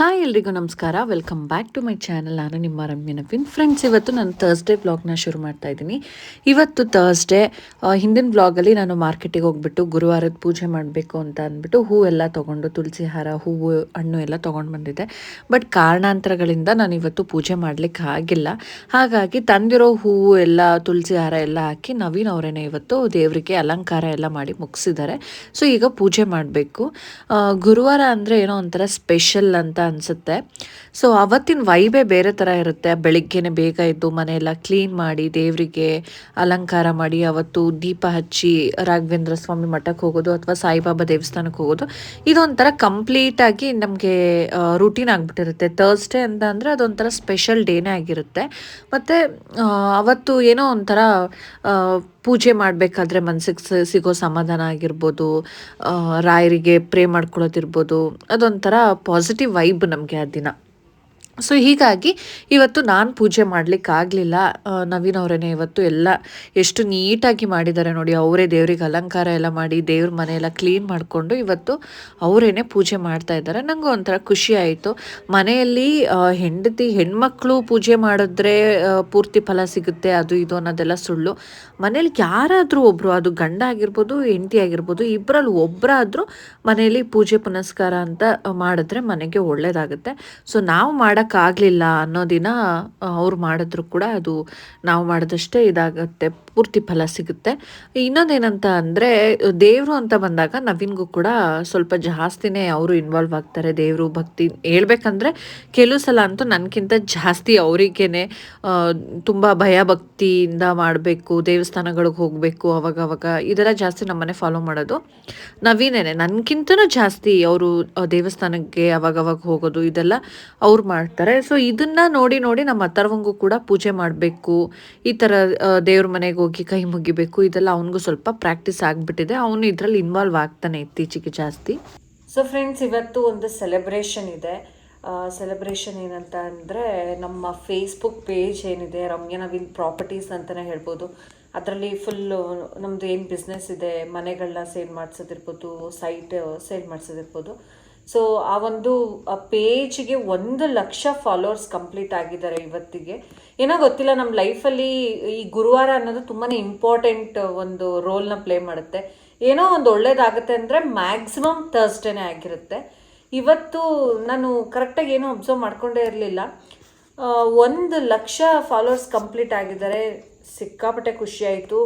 Hi ಎಲ್ರಿಗೂ ನಮಸ್ಕಾರ. Welcome back to my channel ನಾನು ನಿಮ್ಮ ರಮ್ಯ ನವೀನ್. ಫ್ರೆಂಡ್ಸ್ ಇವತ್ತು ನಾನು ಥರ್ಸ್ಡೇ ಬ್ಲಾಗ್ನ ಶುರು ಮಾಡ್ತಾ ಇದ್ದೀನಿ. ಇವತ್ತು ಥರ್ಸ್ಡೇ ಹಿಂದಿನ ಬ್ಲಾಗಲ್ಲಿ ನಾನು ಮಾರ್ಕೆಟಿಗೆ ಹೋಗ್ಬಿಟ್ಟು ಗುರುವಾರದ ಪೂಜೆ ಮಾಡಬೇಕು ಅಂತ ಅಂದ್ಬಿಟ್ಟು ಹೂ ಎಲ್ಲ ತೊಗೊಂಡು ತುಳಸಿ ಹಾರ, ಹೂವು, ಹಣ್ಣು ಎಲ್ಲ ತೊಗೊಂಡು ಬಂದಿದ್ದೆ. ಬಟ್ ಕಾರಣಾಂತರಗಳಿಂದ ನಾನು ಇವತ್ತು ಪೂಜೆ ಮಾಡಲಿಕ್ಕೆ ಆಗಿಲ್ಲ. ಹಾಗಾಗಿ ತಂದಿರೋ ಹೂವು ಎಲ್ಲ ತುಳಸಿ ಹಾರ ಎಲ್ಲ ಹಾಕಿ ನವೀನ್ ಅವರೇನೆ ಇವತ್ತು ದೇವರಿಗೆ ಅಲಂಕಾರ ಎಲ್ಲ ಮಾಡಿ ಮುಗಿಸಿದ್ದಾರೆ. ಸೊ ಈಗ ಪೂಜೆ ಮಾಡಬೇಕು. ಗುರುವಾರ ಅಂದರೆ ಏನೋ ಒಂಥರ ಸ್ಪೆಷಲ್ ಅಂತ ಅನಿಸುತ್ತೆ. ಸೊ ಅವತ್ತಿನ ವೈಬೇ ಬೇರೆ ಥರ ಇರುತ್ತೆ. ಬೆಳಿಗ್ಗೆನೆ ಬೇಗ ಎದ್ದು ಮನೆಯೆಲ್ಲ ಕ್ಲೀನ್ ಮಾಡಿ, ದೇವರಿಗೆ ಅಲಂಕಾರ ಮಾಡಿ, ಅವತ್ತು ದೀಪ ಹಚ್ಚಿ ರಾಘವೇಂದ್ರ ಸ್ವಾಮಿ ಮಠಕ್ಕೆ ಹೋಗೋದು ಅಥವಾ ಸಾಯಿಬಾಬಾ ದೇವಸ್ಥಾನಕ್ಕೆ ಹೋಗೋದು, ಇದೊಂಥರ ಕಂಪ್ಲೀಟಾಗಿ ನಮಗೆ ರೂಟೀನ್ ಆಗಿಬಿಟ್ಟಿರುತ್ತೆ. ತರ್ಸ್ಡೇ ಅಂತ ಅಂದರೆ ಅದೊಂಥರ ಸ್ಪೆಷಲ್ ಡೇನೇ ಆಗಿರುತ್ತೆ. ಮತ್ತು ಅವತ್ತು ಏನೋ ಒಂಥರ ಪೂಜೆ ಮಾಡಬೇಕಾದ್ರೆ ಮನಸ್ಸಿಗೆ ಸಿಗೋ ಸಮಾಧಾನ ಆಗಿರ್ಬೋದು ರಾಯರಿಗೆ ಪ್ರೇ ಮಾಡ್ಕೊಳ್ಳೋದಿರ್ಬೋದು ಅದೊಂಥರ ಪಾಸಿಟಿವ್ ವೈಬ್ ನಮಗೆ ಆ ದಿನ. ಸೊ ಹೀಗಾಗಿ ಇವತ್ತು ನಾನು ಪೂಜೆ ಮಾಡಲಿಕ್ಕೆ ಆಗಲಿಲ್ಲ. ನವೀನ್ ಅವರೇನೆ ಇವತ್ತು ಎಲ್ಲ ಎಷ್ಟು ನೀಟಾಗಿ ಮಾಡಿದ್ದಾರೆ ನೋಡಿ. ಅವರೇ ದೇವ್ರಿಗೆ ಅಲಂಕಾರ ಎಲ್ಲ ಮಾಡಿ, ದೇವ್ರ ಮನೆಯೆಲ್ಲ ಕ್ಲೀನ್ ಮಾಡಿಕೊಂಡು ಇವತ್ತು ಅವರೇನೆ ಪೂಜೆ ಮಾಡ್ತಾ ಇದ್ದಾರೆ. ನನಗೂ ಒಂಥರ ಖುಷಿ ಆಯಿತು. ಮನೆಯಲ್ಲಿ ಹೆಂಡತಿ, ಹೆಣ್ಮಕ್ಳು ಪೂಜೆ ಮಾಡಿದ್ರೆ ಪೂರ್ತಿ ಫಲ ಸಿಗುತ್ತೆ, ಅದು ಇದು ಅನ್ನೋದೆಲ್ಲ ಸುಳ್ಳು. ಮನೇಲಿ ಯಾರಾದರೂ ಒಬ್ಬರು ಅದು ಗಂಡ ಆಗಿರ್ಬೋದು, ಹೆಂಡತಿ ಆಗಿರ್ಬೋದು ಇಬ್ಬರಲ್ಲಿ ಒಬ್ಬರಾದರೂ ಮನೆಯಲ್ಲಿ ಪೂಜೆ ಪುನಸ್ಕಾರ ಅಂತ ಮಾಡಿದ್ರೆ ಮನೆಗೆ ಒಳ್ಳೆಯದಾಗುತ್ತೆ ಸೊ ನಾವು ಮಾಡೋಕ್ಕಾಗಲಿಲ್ಲ ಅನ್ನೋ ದಿನ ಅವ್ರು ಮಾಡಿದ್ರು ಕೂಡ ಅದು ನಾವು ಮಾಡಿದಷ್ಟೇ ಇದಾಗುತ್ತೆ, ಪೂರ್ತಿ ಫಲ ಸಿಗುತ್ತೆ. ಇನ್ನೊಂದೇನಂತ ಅಂದರೆ, ದೇವರು ಅಂತ ಬಂದಾಗ ನವೀನ್ಗೂ ಕೂಡ ಸ್ವಲ್ಪ ಜಾಸ್ತಿನೇ ಅವರು ಇನ್ವಾಲ್ವ್ ಆಗ್ತಾರೆ. ದೇವರು ಭಕ್ತಿ ಹೇಳ್ಬೇಕಂದ್ರೆ ಕೆಲವು ಸಲ ಅಂತೂ ನನಗಿಂತ ಜಾಸ್ತಿ ಅವರಿಗೇನೆ ತುಂಬ ಭಯ ಭಕ್ತಿಯಿಂದ ಮಾಡಬೇಕು, ದೇವಸ್ಥಾನಗಳಿಗೆ ಹೋಗಬೇಕು ಅವಾಗ ಅವಾಗ ಇದೆಲ್ಲ ಜಾಸ್ತಿ ನಮ್ಮನೆ ಫಾಲೋ ಮಾಡೋದು. ನವೀನೇನೆ ನನಗಿಂತನೂ ಜಾಸ್ತಿ ಅವರು ದೇವಸ್ಥಾನಕ್ಕೆ ಅವಾಗ ಅವಾಗ ಹೋಗೋದು, ಇದೆಲ್ಲ ಅವ್ರು ಮಾಡ್ತಾರೆ. ಸೊ ಇದನ್ನ ನೋಡಿ ನೋಡಿ ನಮ್ಮ ಅಥರ್ವಂಗೂ ಕೂಡ ಪೂಜೆ ಮಾಡಬೇಕು. ಈ ಥರ ದೇವ್ರ ಮನೆಗೆ ಹೋಗಿ ಕೈ ಮುಗಿಬೇಕು. ಇದೆಲ್ಲ ಅವನಿಗೂ ಸ್ವಲ್ಪ ಪ್ರಾಕ್ಟೀಸ್ ಆಗಿಬಿಟ್ಟಿದೆ. ಅವನು ಇದರಲ್ಲಿ ಇನ್ವಾಲ್ವ್ ಆಗ್ತಾನೆ ಇತ್ತೀಚೆಗೆ ಜಾಸ್ತಿ. ಸೊ ಫ್ರೆಂಡ್ಸ್ ಇವತ್ತು ಒಂದು ಸೆಲೆಬ್ರೇಷನ್ ಇದೆ. ಸೆಲೆಬ್ರೇಷನ್ ಏನಂತ ಅಂದರೆ ನಮ್ಮ ಫೇಸ್ಬುಕ್ ಪೇಜ್ ಏನಿದೆ, ರಮ್ಯ ನವೀನ್ ಪ್ರಾಪರ್ಟೀಸ್ ಅಂತಲೇ ಹೇಳ್ಬೋದು. ಅದರಲ್ಲಿ ಫುಲ್ಲು ನಮ್ಮದು ಏನು ಬಿಸ್ನೆಸ್ ಇದೆ ಮನೆಗಳನ್ನ ಸೇಲ್ ಮಾಡಿಸೋದಿರ್ಬೋದು ಸೈಟ್ ಸೇಲ್ ಮಾಡಿಸೋದಿರ್ಬೋದು. ಸೊ ಆ ಒಂದು ಪೇಜ್ಗೆ ಒಂದು ಲಕ್ಷ ಫಾಲೋವರ್ಸ್ ಕಂಪ್ಲೀಟ್ ಆಗಿದ್ದಾರೆ ಇವತ್ತಿಗೆ. ಏನೋ ಗೊತ್ತಿಲ್ಲ ನಮ್ಮ ಲೈಫಲ್ಲಿ ಈ ಗುರುವಾರ ಅನ್ನೋದು ತುಂಬಾ ಇಂಪಾರ್ಟೆಂಟ್ ಒಂದು ರೋಲ್ನ ಪ್ಲೇ ಮಾಡುತ್ತೆ. ಏನೋ ಒಂದು ಒಳ್ಳೇದಾಗುತ್ತೆ ಅಂದರೆ ಮ್ಯಾಕ್ಸಿಮಮ್ ಥರ್ಸ್ಡೇನೇ ಆಗಿರುತ್ತೆ. ಇವತ್ತು ನಾನು ಕರೆಕ್ಟಾಗಿ ಏನೂ ಅಬ್ಸರ್ವ್ ಮಾಡ್ಕೊಂಡೇ ಇರಲಿಲ್ಲ. ಒಂದು ಲಕ್ಷ ಫಾಲೋವರ್ಸ್ ಕಂಪ್ಲೀಟ್ ಆಗಿದ್ದಾರೆ. ಸಿಕ್ಕಾಪಟ್ಟೆ ಖುಷಿಯಾಯಿತು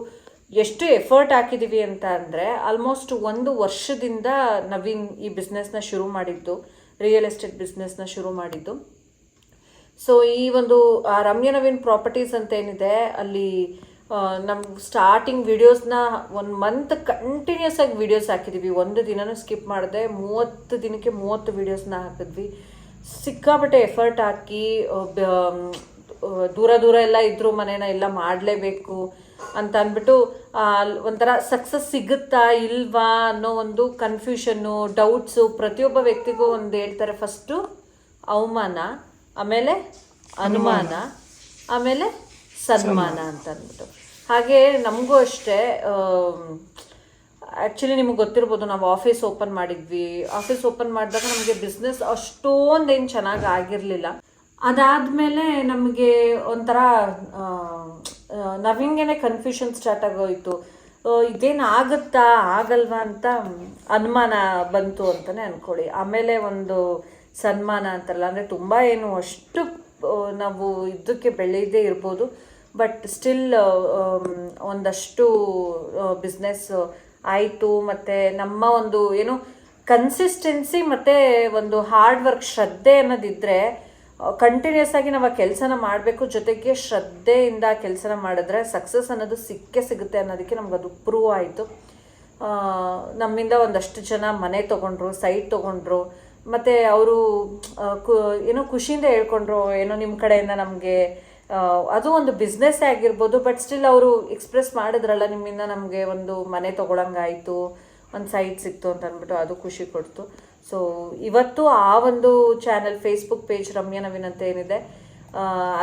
ಎಷ್ಟು ಎಫರ್ಟ್ ಹಾಕಿದ್ದೀವಿ ಅಂತ ಅಂದರೆ ಆಲ್ಮೋಸ್ಟ್ ಒಂದು ವರ್ಷದಿಂದ ನವೀನ್ ಈ ಬಿಸ್ನೆಸ್ನ ಶುರು ಮಾಡಿದ್ದು ರಿಯಲ್ ಎಸ್ಟೇಟ್ ಬಿಸ್ನೆಸ್ನ ಶುರು ಮಾಡಿದ್ದು. ಸೊ ಈ ಒಂದು ರಮ್ಯ ನವೀನ್ ಪ್ರಾಪರ್ಟೀಸ್ ಅಂತ ಏನಿದೆ, ಅಲ್ಲಿ ನಮ್ಮ ಸ್ಟಾರ್ಟಿಂಗ್ ವಿಡಿಯೋಸ್ನ ಒಂದು ಮಂತ್ ಕಂಟಿನ್ಯೂಸ್ ಆಗಿ ವಿಡಿಯೋಸ್ ಹಾಕಿದ್ದೀವಿ ಒಂದು ದಿನನೂ ಸ್ಕಿಪ್ ಮಾಡಿದೆ, ಮೂವತ್ತು ದಿನಕ್ಕೆ ಮೂವತ್ತು ವಿಡಿಯೋಸ್ನ ಹಾಕಿದ್ವಿ. ಸಿಕ್ಕಾಪಟ್ಟೆ ಎಫರ್ಟ್ ಹಾಕಿ ದೂರ ದೂರ ಎಲ್ಲ ಇದ್ರು ಮನೇನ ಎಲ್ಲ ಮಾಡಲೇಬೇಕು ಅಂತ ಅಂದ್ಬಿಟ್ಟು ಒಂಥರ ಸಕ್ಸಸ್ ಸಿಗುತ್ತಾ ಇಲ್ವಾ ಅನ್ನೋ ಒಂದು ಕನ್ಫ್ಯೂಷನ್ನು ಡೌಟ್ಸು ಪ್ರತಿಯೊಬ್ಬ ವ್ಯಕ್ತಿಗೂ ಒಂದು ಹೇಳ್ತಾರೆ ಫಸ್ಟು ಅವಮಾನ ಆಮೇಲೆ ಅನುಮಾನ ಆಮೇಲೆ ಸನ್ಮಾನ ಅಂತ ಅಂದ್ಬಿಟ್ಟು. ಹಾಗೆ ನಮಗೂ ಅಷ್ಟೇ ಆ್ಯಕ್ಚುಲಿ ನಿಮಗೆ ಗೊತ್ತಿರ್ಬೋದು ನಾವು ಆಫೀಸ್ ಓಪನ್ ಮಾಡಿದ್ವಿ. ಆಫೀಸ್ ಓಪನ್ ಮಾಡಿದಾಗ ನಮಗೆ ಬಿಸ್ನೆಸ್ ಅಷ್ಟೊಂದೇನು ಚೆನ್ನಾಗಿ ಆಗಿರಲಿಲ್ಲ. ಅದಾದಮೇಲೆ ನಮಗೆ ಒಂಥರ ನಮಗೇನೆ ಕನ್ಫ್ಯೂಷನ್ ಸ್ಟಾರ್ಟ್ ಆಗೋಯ್ತು. ಇದೇನು ಆಗುತ್ತಾ, ಆಗಲ್ವಾ ಅಂತ ಅನುಮಾನ ಬಂತು ಅಂತಲೇ ಅಂದ್ಕೊಳ್ಳಿ ಆಮೇಲೆ ಒಂದು ಸನ್ಮಾನ ಅಂತಲ್ಲ, ಅಂದರೆ ತುಂಬ ಏನು ಅಷ್ಟು ನಾವು ಇದಕ್ಕೆ ಬೆಳೆಯದೇ ಇರ್ಬೋದು. ಬಟ್ ಸ್ಟಿಲ್ ಒಂದಷ್ಟು ಬಿಸ್ನೆಸ್ ಆಯಿತು. ಮತ್ತು ನಮ್ಮ ಒಂದು, ಏನು ಕನ್ಸಿಸ್ಟೆನ್ಸಿ ಮತ್ತು ಒಂದು ಹಾರ್ಡ್ ವರ್ಕ್ ಶ್ರದ್ಧೆ ಅನ್ನೋದಿದ್ದರೆ ಕಂಟಿನ್ಯೂಸ್ ಆಗಿ ನಾವು ಆ ಕೆಲಸನ ಮಾಡಬೇಕು ಜೊತೆಗೆ ಶ್ರದ್ಧೆಯಿಂದ ಕೆಲಸನ ಮಾಡಿದ್ರೆ ಸಕ್ಸಸ್ ಅನ್ನೋದು ಸಿಕ್ಕೇ ಸಿಗುತ್ತೆ ಅನ್ನೋದಕ್ಕೆ ನಮ್ಗೆ ಅದು ಪ್ರೂವ್ ಆಯಿತು. ನಮ್ಮಿಂದ ಒಂದಷ್ಟು ಜನ ಮನೆ ತೊಗೊಂಡ್ರು ಸೈಟ್ ತೊಗೊಂಡ್ರು, ಮತ್ತು ಅವರು ಏನೋ ಖುಷಿಯಿಂದ ಹೇಳ್ಕೊಂಡ್ರು, ಏನೋ ನಿಮ್ಮ ಕಡೆಯಿಂದ ನಮಗೆ ಅದು ಒಂದು ಬಿಸ್ನೆಸ್ ಆಗಿರ್ಬೋದು ಬಟ್ ಸ್ಟಿಲ್ ಅವರು ಎಕ್ಸ್ಪ್ರೆಸ್ ಮಾಡಿದ್ರಲ್ಲ, ನಿಮ್ಮಿಂದ ನಮಗೆ ಒಂದು ಮನೆ ತೊಗೊಳಂಗಾಯಿತು. ಒಂದು ಸೈಟ್ ಸಿಕ್ತು ಅಂತ ಅಂದ್ಬಿಟ್ಟು ಅದು ಖುಷಿ ಕೊಡ್ತು. ಸೊ ಇವತ್ತು ಆ ಒಂದು channel Facebook page Ramya Naveen ಅಂತ ಏನಿದೆ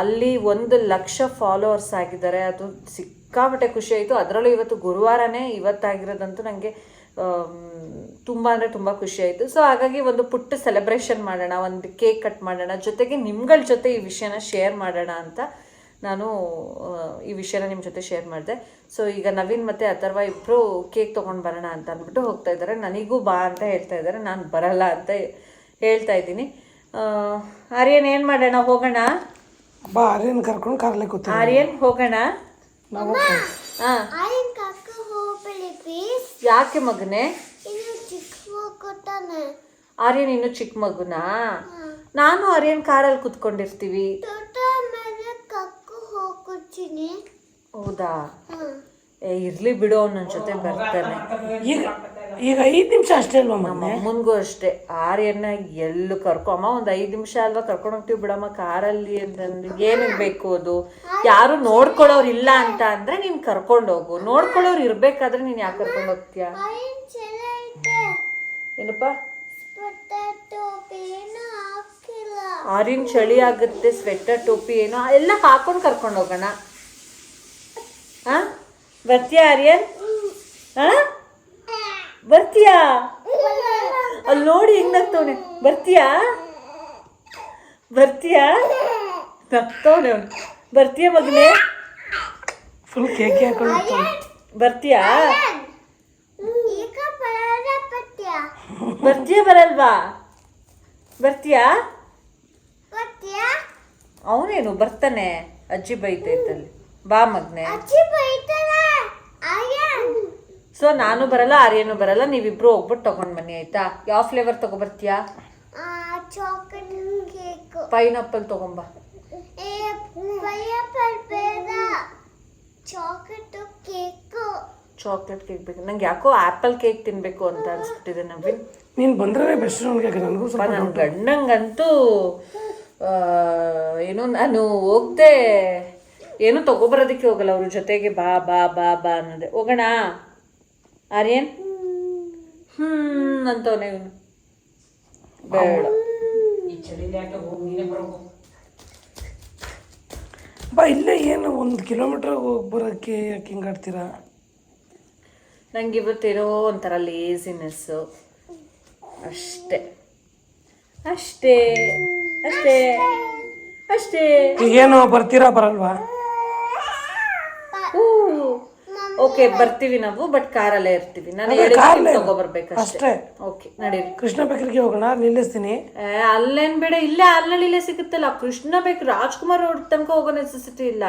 ಅಲ್ಲಿ ಒಂದು ಲಕ್ಷ ಫಾಲೋವರ್ಸ್ ಆಗಿದ್ದಾರೆ. ಅದು ಸಿಕ್ಕಾಪಟ್ಟೆ ಖುಷಿ ಆಯಿತು. ಅದರಲ್ಲೂ ಇವತ್ತು ಗುರುವಾರನೇ ಇವತ್ತಾಗಿರೋದಂತೂ ನನಗೆ ತುಂಬ ಅಂದರೆ ತುಂಬ ಖುಷಿ ಆಯಿತು. ಸೊ ಹಾಗಾಗಿ ಒಂದು ಪುಟ್ಟ ಸೆಲೆಬ್ರೇಷನ್ ಮಾಡೋಣ, ಒಂದು ಕೇಕ್ ಕಟ್ ಮಾಡೋಣ, ಜೊತೆಗೆ ನಿಮ್ಗಳ ಜೊತೆ ಈ ವಿಷಯನ ಶೇರ್ ಮಾಡೋಣ ಅಂತ ನಾನು ಈ ವಿಷಯನ ನಿಮ್ಮ ಜೊತೆ ಶೇರ್ ಮಾಡಿದೆ. ಸೊ ಈಗ ನವೀನ್ ಮತ್ತು ಅಥರ್ವ ಇಬ್ಬರು ಕೇಕ್ ತೊಗೊಂಡು ಬರೋಣ ಅಂತ ಅಂದ್ಬಿಟ್ಟು ಹೋಗ್ತಾ ಇದ್ದಾರೆ ನನಗೂ ಬಾ ಅಂತ ಹೇಳ್ತಾ ಇದ್ದಾರೆ ನಾನು ಬರಲ್ಲ ಅಂತ ಹೇಳ್ತಾ ಇದ್ದೀನಿ. ಆರ್ಯನ್ ಏನು ಮಾಡೋಣ? ಹೋಗೋಣ? ಬಾ ಆರ್ಯನ್ ಕರ್ಕೊಂಡು ಕಾರ್ಲೆ ಕೂತ ಆರ್ಯನ್ ಹೋಗೋಣ? ಯಾಕೆ ಮಗನೇ? ಆರ್ಯನ್ ಇನ್ನು ಚಿಕ್ಕ ಮಗುನಾ? ನಾನು ಆರ್ಯನ್ ಕಾರಲ್ಲಿ ಕುತ್ಕೊಂಡಿರ್ತೀವಿ. ಹೌದಾ? ಏ ಇರ್ಲಿ ಬಿಡು ಅವ್ನು ನನ್ನ ಜೊತೆ ಬರ್ತಾನೆ. ಈಗ ಈಗ ಐದು ನಿಮಿಷ ಅಷ್ಟೇ ಅಲ್ವಾ ನಮ್ಮ ಅಮ್ಮನಿಗೂ ಅಷ್ಟೇ. ಆರ್ಯನ್ನ ಎಲ್ಲೂ ಕರ್ಕೊಮ್ಮ ಒಂದು ಐದು ನಿಮಿಷ ಅಲ್ವಾ ಕರ್ಕೊಂಡು ಹೋಗ್ತೀವಿ ಬಿಡಮ್ಮ ಕಾರಲ್ಲಿ ಅಂತಂದ್ರೆ ಏನಕ್ಕೆ ಬೇಕು ಅದು? ಯಾರು ನೋಡ್ಕೊಳ್ಳೋರು ಇಲ್ಲ ಅಂತ ಅಂದ್ರೆ ನೀನು ಕರ್ಕೊಂಡು ಹೋಗು. ನೋಡ್ಕೊಳ್ಳೋರು ಇರ್ಬೇಕಾದ್ರೆ ನೀನು ಯಾಕೆ ಕರ್ಕೊಂಡು ಹೋಗ್ತೀಯ? ಏನಪ್ಪ? ಆರಿನ್ ಚಳಿ ಆಗುತ್ತೆ ಸ್ವೆಟರ್ ಟೋಪಿ ಏನು ಎಲ್ಲ ಹಾಕೊಂಡು ಕರ್ಕೊಂಡು ಹೋಗೋಣ. ಹಾ ಬರ್ತೀಯಾ ಆರ್ಯನ್? ಹಾ ಬರ್ತೀಯಾ? ಅಲ್ಲಿ ನೋಡಿ ಹೆಂಗ್ ನಗ್ತವನೆ. ಬರ್ತೀಯಾ? ಬರ್ತೀಯಾ? ನಗ್ತವನೆ ಅವನು. ಬರ್ತೀಯ ಮಗನೇ? ಫುಲ್ ಕೇಕ್ ಹಾಕೊಂಡು. ಬರ್ತೀಯಾ? ಬರ್ತೀಯಾ ಬರಲ್ವಾ? ಬರ್ತೀಯಾ? ಅವನೇನು ಬರ್ತಾನೆ? ಅಜ್ಜಿ ಬೈತೈತಲ್ಲಿ. ಬಾ ಮಗ್ನೆ. ಸೊ ನಾನು ಬರಲ್ಲ ಆರ್ಯನು ಬರಲ್ಲ ನೀವಿಬ್ರು ಹೋಗ್ಬಿಟ್ಟು ತಗೊಂಡ್ ಬನ್ನಿ ಆಯ್ತಾ? ಯಾವ ಫ್ಲೇವರ್ ತಗೊಬರ್ತೀಯಾ ಪೈನಾಪಲ್ ತಗೊಂಬ. ಕೇಕ್ ಚಾಕ್ಲೇಟ್ ಕೇಕ್ ಬೇಕು. ನಂಗೆ ಯಾಕೋ ಆಪಲ್ ಕೇಕ್ ತಿನ್ಬೇಕು ಅಂತ ಅನ್ಸ್ಬಿಟ್ಟಿದೆ ನವೀನ್ ನೀನು ಬಂದ್ರೆ ಬೆಸ್ಟ್ ನನಗೆ ನನಗೂ ಸ್ವಲ್ಪ ನನ್ನ ಗಂಡಂಗಂತೂ ಏನೋ ನಾನು ಹೋಗ್ದೆ ಏನು ತಗೊಬರೋದಕ್ಕೆ ಹೋಗಲ್ಲ. ಅವ್ರ ಜೊತೆಗೆ ಬಾ ಬಾ ಬಾ ಬಾ ಅನ್ನೋದೆ. ಹೋಗೋಣ. ಆರ್ಯನ್? ಹ್ಮ್ ಅಂತವನೇ ಇವನು. ಬೇಡ. ಬಾ ಇಲ್ಲೇ ಏನು ಒಂದು ಕಿಲೋಮೀಟ್ರ್ ಹೋಗಿ ಬರೋಕ್ಕೆ ಯಾಕೆ ಹಿಂಗಾಡ್ತೀರಾ? ನಂಗೆ ಇವತ್ತೇನೋ ಒಂಥರ ಲೇಸಿನೆಸ್ಸು ಅಷ್ಟೇ. ಅಷ್ಟೇ. ಅಷ್ಟೇ. ಅಷ್ಟೇ. ಈಗೇನು ಬರ್ತೀರಾ ಬರಲ್ವಾ? ಓಕೆ ಬರ್ತೀವಿ ನಾವು ಬಟ್ ಕಾರಲ್ಲೇ ಇರ್ತೀವಿ. ನಾನು ಹೇಳಿದ್ರೆ ಕಾರಲ್ಲೇ ಅಷ್ಟೇ. ಓಕೆ ನಡೀರಿ. ಕೃಷ್ಣ ಬೇಕರಿಗೆ ಹೋಗೋಣ ನಿಲ್ಲಿಸ್ತೀನಿ. ಅಲ್ಲೇನ್ ಬೇಡ ಇಲ್ಲೇ ಆಲ್ನಳ್ಳಿಲೇ ಸಿಗುತ್ತಲ್ಲ. ಕೃಷ್ಣ ಬೇಕು ರಾಜ್ಕುಮಾರ್ ಅವ್ರ ತನಕ ಹೋಗೋ ನೆಸೆಸಿಟಿ ಇಲ್ಲ.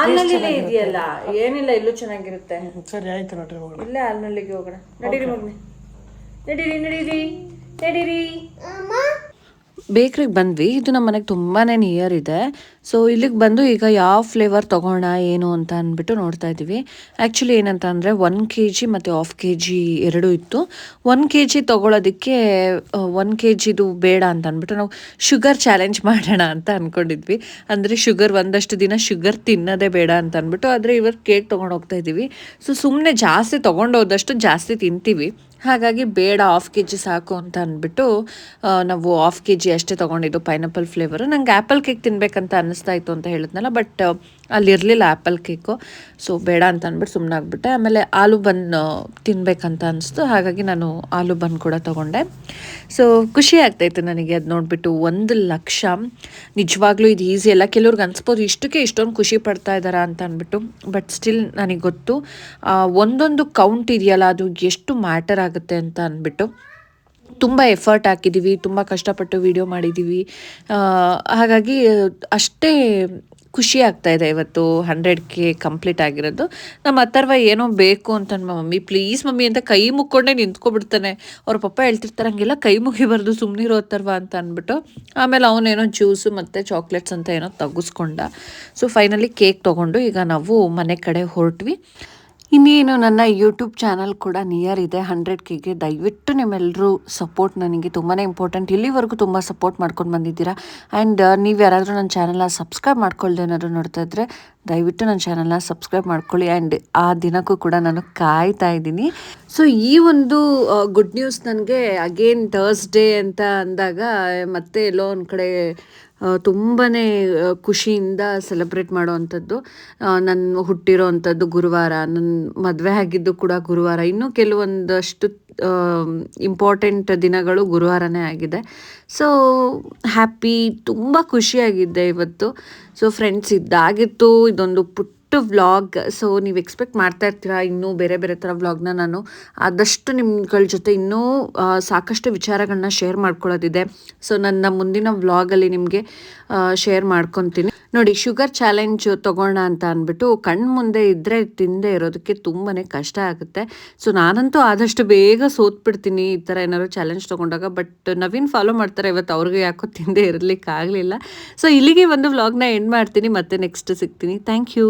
ಆಲ್ನಳ್ಳಿಲೇ ಇದೆಯಲ್ಲ ಏನಿಲ್ಲ ಇಲ್ಲೂ ಚೆನ್ನಾಗಿರುತ್ತೆ. ಸರಿ ಆಯ್ತು ನೋಡ್ರಿ ಹೋಗೋಣ. ಇಲ್ಲೇ ಆಲ್ನಳ್ಳಿಗೆ ಹೋಗೋಣ. ನಡೀರಿ ಮಗ್ನಿ. ನಡೀರಿ ನಡೀರಿ ನಡೀರಿ. ಅಮ್ಮ? ಬೇಕ್ರಿಗೆ ಬಂದ್ವಿ. ಇದು ನಮ್ಮ ಮನೆಗೆ ತುಂಬಾ ನಿಯರ್ ಇದೆ. ಸೊ ಇಲ್ಲಿಗೆ ಬಂದು ಈಗ ಯಾವ ಫ್ಲೇವರ್ ತೊಗೋಣ ಏನು ಅಂತ ಅಂದ್ಬಿಟ್ಟು ನೋಡ್ತಾ ಇದ್ದೀವಿ. ಆ್ಯಕ್ಚುಲಿ ಏನಂತ ಅಂದರೆ ಒನ್ ಕೆ ಜಿ ಮತ್ತು ಆಫ್ ಕೆ ಜಿ ಎರಡೂ ಇತ್ತು. ಒನ್ ಕೆ ಜಿ ತೊಗೊಳೋದಕ್ಕೆ ಒನ್ ಕೆ ಜಿದು ಬೇಡ ಅಂತ ಅಂದ್ಬಿಟ್ಟು ನಾವು ಶುಗರ್ ಚಾಲೆಂಜ್ ಮಾಡೋಣ ಅಂತ ಅಂದ್ಕೊಂಡಿದ್ವಿ ಅಂದರೆ ಶುಗರ್ ಒಂದಷ್ಟು ದಿನ ಶುಗರ್ ತಿನ್ನೋದೇ ಬೇಡ ಅಂತ ಅಂದ್ಬಿಟ್ಟು ಆದರೆ ಇವರು ಕೇಕ್ ತೊಗೊಂಡು ಹೋಗ್ತಾ ಇದ್ದೀವಿ. ಸೊ ಸುಮ್ಮನೆ ಜಾಸ್ತಿ ತೊಗೊಂಡು ಹೋದಷ್ಟು ಜಾಸ್ತಿ ತಿಂತೀವಿ. ಹಾಗಾಗಿ ಬೇಡ ಆಫ್ ಕೆ ಜಿ ಸಾಕು ಅಂತ ಅಂದ್ಬಿಟ್ಟು ನಾವು ಆಫ್ ಕೆ ಜಿ ಅಷ್ಟೇ ತೊಗೊಂಡಿದ್ದು ಪೈನಾಪಲ್ ಫ್ಲೇವರು ನಂಗೆ ಆ್ಯಪಲ್ ಕೇಕ್ ತಿನ್ಬೇಕಂತ ಅನ್ನಿಸ್ತಾ ಇತ್ತು ಅಂತ ಹೇಳಿದ್ನಲ್ಲ ಬಟ್ ಅಲ್ಲಿ ಇರಲಿಲ್ಲ ಆ್ಯಪಲ್ ಕೇಕು ಸೊ ಬೇಡ ಅಂತ ಅಂದ್ಬಿಟ್ಟು ಸುಮ್ಮನೆ ಆಗ್ಬಿಟ್ಟೆ. ಆಮೇಲೆ ಆಲೂ ಬನ್ ತಿನ್ಬೇಕಂತ ಅನಿಸ್ತು. ಹಾಗಾಗಿ ನಾನು ಆಲೂ ಬನ್ ಕೂಡ ತೊಗೊಂಡೆ. ಸೊ ಖುಷಿ ಆಗ್ತಾಯಿತ್ತು ನನಗೆ ಅದು ನೋಡಿಬಿಟ್ಟು. ಒಂದು ಲಕ್ಷ. ನಿಜವಾಗ್ಲೂ ಇದು ಈಸಿ ಅಲ್ಲ. ಕೆಲವ್ರಿಗೆ ಅನ್ಸ್ಬೋದು ಇಷ್ಟಕ್ಕೆ ಇಷ್ಟೊಂದು ಖುಷಿ ಪಡ್ತಾ ಇದ್ದಾರಾ ಅಂತ ಅಂದ್ಬಿಟ್ಟು ಬಟ್ ಸ್ಟಿಲ್ ನನಗೆ ಗೊತ್ತು ಒಂದೊಂದು ಕೌಂಟ್ ಇದೆಯಲ್ಲ, ಅದು ಎಷ್ಟು ಮ್ಯಾಟರ್ ಆಗುತ್ತೆ ಅಂತ ಅಂದ್ಬಿಟ್ಟು ತುಂಬ ಎಫರ್ಟ್ ಹಾಕಿದ್ದೀವಿ, ತುಂಬ ಕಷ್ಟಪಟ್ಟು ವಿಡಿಯೋ ಮಾಡಿದ್ದೀವಿ. ಹಾಗಾಗಿ ಅಷ್ಟೇ ಖುಷಿ ಆಗ್ತಾ ಇದೆ ಇವತ್ತು ಹಂಡ್ರೆಡ್ ಕೆ ಕಂಪ್ಲೀಟ್ ಆಗಿರೋದು. ನಮ್ಮ ಅಥರ್ವ ಏನೋ ಬೇಕು ಅಂತ ನಮ್ಮ ಮಮ್ಮಿ. ಪ್ಲೀಸ್ ಮಮ್ಮಿ ಅಂತ ಕೈ ಮುಕ್ಕೊಂಡೇ ನಿಂತ್ಕೊಬಿಡ್ತಾನೆ. ಅವ್ರ ಪಪ್ಪ ಹೇಳ್ತಿರ್ತಾರೆ ಹಂಗೆಲ್ಲ ಕೈ ಮುಗಿಬಾರ್ದು ಸುಮ್ಮನಿರೋ ಅಥರ್ವ ಅಂತ ಅಂದ್ಬಿಟ್ಟು. ಆಮೇಲೆ ಅವನೇನೋ ಜ್ಯೂಸು ಮತ್ತು ಚಾಕ್ಲೇಟ್ಸ್ ಅಂತ ಏನೋ ತೆಗೆಸ್ಕೊಂಡ ಸೊ ಫೈನಲಿ ಕೇಕ್ ತೊಗೊಂಡು ಈಗ ನಾವು ಮನೆ ಕಡೆ ಹೊರಟ್ವಿ. ಇನ್ನೇನು ನನ್ನ ಯೂಟ್ಯೂಬ್ ಚಾನಲ್ ಕೂಡ ನಿಯರ್ ಇದೆ ಹಂಡ್ರೆಡ್ ಕೆಗೆ ದಯವಿಟ್ಟು ನಿಮ್ಮೆಲ್ಲರೂ ಸಪೋರ್ಟ್ ನನಗೆ ತುಂಬಾ ಇಂಪಾರ್ಟೆಂಟ್ ಇಲ್ಲಿವರೆಗೂ ತುಂಬ ಸಪೋರ್ಟ್ ಮಾಡ್ಕೊಂಡು ಬಂದಿದ್ದೀರಾ? ಆ್ಯಂಡ್ ನೀವು ಯಾರಾದರೂ ನನ್ನ ಚಾನಲ್ನ ಸಬ್ಸ್ಕ್ರೈಬ್ ಮಾಡ್ಕೊಳ್ದೆ ಏನಾದ್ರು ನೋಡ್ತಾ ಇದ್ದರೆ ದಯವಿಟ್ಟು ನನ್ನ ಚಾನಲ್ನ ಸಬ್ಸ್ಕ್ರೈಬ್ ಮಾಡ್ಕೊಳ್ಳಿ. ಆ್ಯಂಡ್ ಆ ದಿನಕ್ಕೂ ಕೂಡ ನಾನು ಕಾಯ್ತಾ ಇದ್ದೀನಿ. ಸೊ ಈ ಒಂದು ಗುಡ್ ನ್ಯೂಸ್ ನನಗೆ ಅಗೇನ್ ಥರ್ಸ್ಡೇ ಅಂತ ಅಂದಾಗ, ಮತ್ತೆ ಎಲ್ಲೋ ಒಂದು ಕಡೆ ತುಂಬಾ ಖುಷಿಯಿಂದ ಸೆಲೆಬ್ರೇಟ್ ಮಾಡುವಂಥದ್ದು. ನನ್ನ ಹುಟ್ಟಿರೋ ಅಂಥದ್ದು ಗುರುವಾರ ನನ್ನ ಮದುವೆ ಆಗಿದ್ದು ಕೂಡ ಗುರುವಾರ. ಇನ್ನೂ ಕೆಲವೊಂದಷ್ಟು ಇಂಪಾರ್ಟೆಂಟ್ ದಿನಗಳು ಗುರುವಾರನೇ ಆಗಿದೆ. ಸೊ ಹ್ಯಾಪಿ ತುಂಬ ಖುಷಿಯಾಗಿದ್ದೆ ಇವತ್ತು. ಸೊ ಫ್ರೆಂಡ್ಸ್ ಇದ್ದಾಗಿತ್ತು, ಇದೊಂದು ಪುಟ್ಟ ವ್ಲಾಗ್ ಸೊ ನೀವು ಎಕ್ಸ್ಪೆಕ್ಟ್ ಮಾಡ್ತಾ ಇರ್ತೀರಾ ಇನ್ನೂ ಬೇರೆ ಬೇರೆ ಥರ ವ್ಲಾಗ್ನ ನಾನು. ಆದಷ್ಟು ನಿಮ್ಗಳ ಜೊತೆ ಇನ್ನೂ ಸಾಕಷ್ಟು ವಿಚಾರಗಳನ್ನ ಶೇರ್ ಮಾಡ್ಕೊಳ್ಳೋದಿದೆ. ಸೊ ನನ್ನ ಮುಂದಿನ ವ್ಲಾಗಲ್ಲಿ ನಿಮಗೆ ಶೇರ್ ಮಾಡ್ಕೊತೀನಿ. ನೋಡಿ ಶುಗರ್ ಚಾಲೆಂಜ್ ತಗೋಣ ಅಂತ ಅಂದ್ಬಿಟ್ಟು ಕಣ್ಣು ಮುಂದೆ ಇದ್ದರೆ ತಿಂದೆ ಇರೋದಕ್ಕೆ ತುಂಬಾ ಕಷ್ಟ ಆಗುತ್ತೆ. ಸೊ ನಾನಂತೂ ಆದಷ್ಟು ಬೇಗ ಸೋತ್ಬಿಡ್ತೀನಿ ಈ ಥರ ಏನಾದ್ರು ಚಾಲೆಂಜ್ ತೊಗೊಂಡಾಗ ಬಟ್ ನವೀನ್ ಫಾಲೋ ಮಾಡ್ತಾರೆ ಇವತ್ತು, ಅವ್ರಿಗೆ ಯಾಕೋ ತಿಂದೇ ಇರಲಿಕ್ಕೆ ಆಗಲಿಲ್ಲ ಸೊ ಇಲ್ಲಿಗೆ ಒಂದು ವ್ಲಾಗ್ನ ಎಂಡ್ ಮಾಡ್ತೀನಿ, ಮತ್ತೆ ನೆಕ್ಸ್ಟ್ ಸಿಗ್ತೀನಿ. Thank you